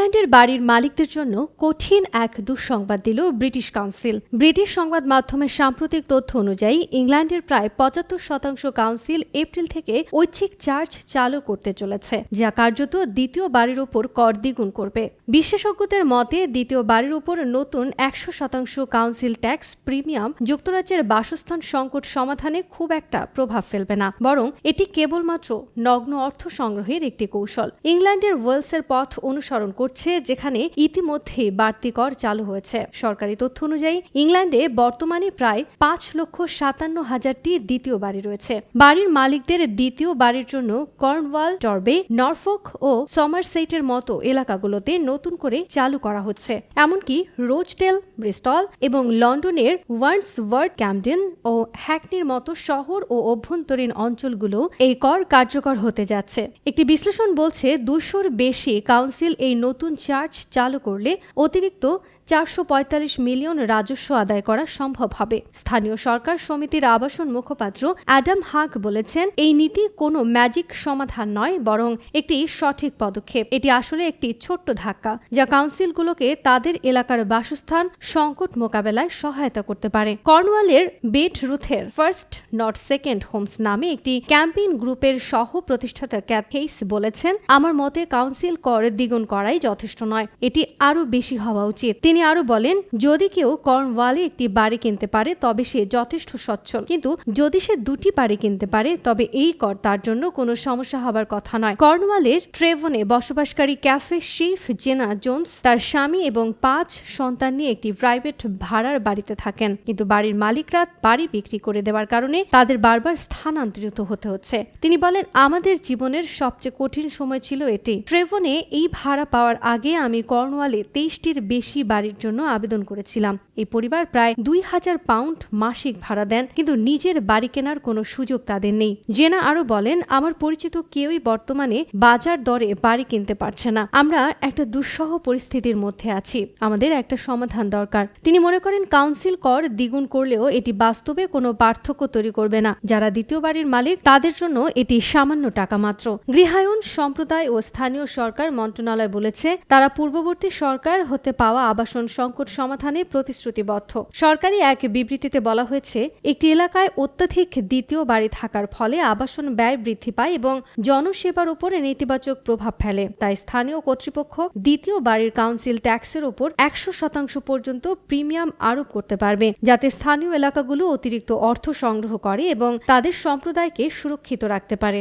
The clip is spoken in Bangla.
ইংল্যান্ডের বাড়ির মালিকদের জন্য কঠিন এক দুঃসংবাদ দিল ব্রিটিশ কাউন্সিল। ব্রিটিশ সংবাদ মাধ্যমের সাম্প্রতিক তথ্য অনুযায়ী, ইংল্যান্ডের প্রায় পঁচাত্তর শতাংশ কাউন্সিল এপ্রিল থেকে ঐচ্ছিক চার্জ চালু করতে চলেছে, যা কার্যত দ্বিতীয় বাড়ির উপর কর দ্বিগুণ করবে। বিশেষজ্ঞদের মতে, দ্বিতীয় বাড়ির উপর নতুন একশো শতাংশ কাউন্সিল ট্যাক্স প্রিমিয়াম যুক্তরাজ্যের বাসস্থান সংকট সমাধানে খুব একটা প্রভাব ফেলবে না, বরং এটি কেবলমাত্র নগ্ন অর্থ সংগ্রহের একটি কৌশল। ইংল্যান্ডের ওয়েলসের পথ অনুসরণ করছে, যেখানে ইতিমধ্যেই বাড়তি কর চালু হয়েছে। সরকারি তথ্য অনুযায়ী, ইংল্যান্ডে বর্তমানে প্রায় পাঁচ লক্ষ সাতান্ন হাজারটি দ্বিতীয় বাড়ি রয়েছে। বাড়ির মালিকদের দ্বিতীয় বাড়ির জন্য কর্নওয়াল টর্বে নরফোক ও সমারসেটের মতো এলাকাগুলোতে নতুন করে চালু করা হচ্ছে। এমনকি রোজডেল ব্রিস্টল এবং লন্ডনের ওয়ার্ডসওয়ার্ড ক্যামডেন ও হ্যাকনির মতো শহর ও অভ্যন্তরীণ অঞ্চলগুলো এই কর কার্যকর হতে যাচ্ছে। একটি বিশ্লেষণ বলছে, দুশোর বেশি কাউন্সিল এই নতুন চার্জ চালু করলে অতিরিক্ত চারশো পঁয়তাল্লিশ মিলিয়ন রাজস্ব আদায় করা সম্ভব হবে। স্থানীয় সরকার সমিতির আবাসন মুখপাত্র অ্যাডাম হাক বলেছেন, এই নীতি কোনো ম্যাজিক সমাধান নয়, বরং একটি সঠিক পদক্ষেপ। এটি আসলে একটি ছোট্ট ধাক্কা, যা কাউন্সিলগুলোকে তাদের এলাকার বাসস্থান সংকট মোকাবেলায় সহায়তা করতে পারে। কর্নওয়ালের বেট রুথের ফার্স্ট নট সেকেন্ড হোমস নামে একটি ক্যাম্পেইন গ্রুপের সহ প্রতিষ্ঠাতা ক্যাথ হেইস বলেছেন, আমার মতে কাউন্সিল কর দ্বিগুণ করাই যথেষ্ট নয়, এটি আরও বেশি হওয়া উচিত। তিনি আরও বলেন, যদি কেউ কর্নওয়ালে একটি বাড়ি কিনতে পারে, তবে সে যথেষ্ট সচ্ছল। কিন্তু যদি সে দুটি বাড়ি কিনতে পারে, তবে এই কর তার জন্য কোনো সমস্যা হবার কথা নয়। কর্নওয়ালের ট্রেভনে বসবাসকারী ক্যাফে শিফ জেনা জোন্স তার স্বামী এবং পাঁচ সন্তান নিয়ে একটি প্রাইভেট ভাড়ার বাড়িতে থাকেন। কিন্তু বাড়ির মালিকরা বাড়ি বিক্রি করে দেওয়ার কারণে তাদের বারবার স্থানান্তরিত হতে হচ্ছে। তিনি বলেন, আমাদের জীবনের সবচেয়ে কঠিন সময় ছিল এটি। ট্রেভনে এই ভাড়া পাওয়ার আগে আমি কর্নওয়ালে তেইশটির বেশি বাড়ির জন্য আবেদন করেছিলাম। এই পরিবার প্রায় দুই হাজার পাউন্ড মাসিক ভাড়া দেন, কিন্তু নিজের বাড়ি কেনার কোনো সুযোগ তাদের নেই। জেনা আরও বলেন, আমার পরিচিত কেউই বর্তমানে বাজার দরে বাড়ি কিনতে পারছে না। আমরা একটা দুঃসহ পরিস্থিতির মধ্যে আছি। আমাদের একটা সমাধান দরকার। তিনি মনে করেন, কাউন্সিল কর দ্বিগুণ করলেও এটি বাস্তবে কোনো পার্থক্য তৈরি করবে না। যারা দ্বিতীয় বাড়ির মালিক, তাদের জন্য এটি সামান্য টাকা মাত্র। গৃহায়ন সম্প্রদায় ও স্থানীয় সরকার মন্ত্রণালয় বলেছে, তারা পূর্ববর্তী সরকার হতে পাওয়া আবাসন সংকট সমাধানে প্রতিশ্রুতিবদ্ধ। সরকারি এক বিবৃতিতে বলা হয়েছে, একটি এলাকায় অত্যাধিক দ্বিতীয় বাড়ি থাকার ফলে আবাসন ব্যয় বৃদ্ধি পায় এবং জনসেবার উপরে নেতিবাচক প্রভাব ফেলে। তাই স্থানীয় কর্তৃপক্ষ দ্বিতীয় বাড়ির কাউন্সিল ট্যাক্সের উপর একশো শতাংশ পর্যন্ত প্রিমিয়াম আরোপ করতে পারবে, যাতে স্থানীয় এলাকাগুলো অতিরিক্ত অর্থ সংগ্রহ করে এবং তাদের সম্প্রদায়কে সুরক্ষিত রাখতে পারে।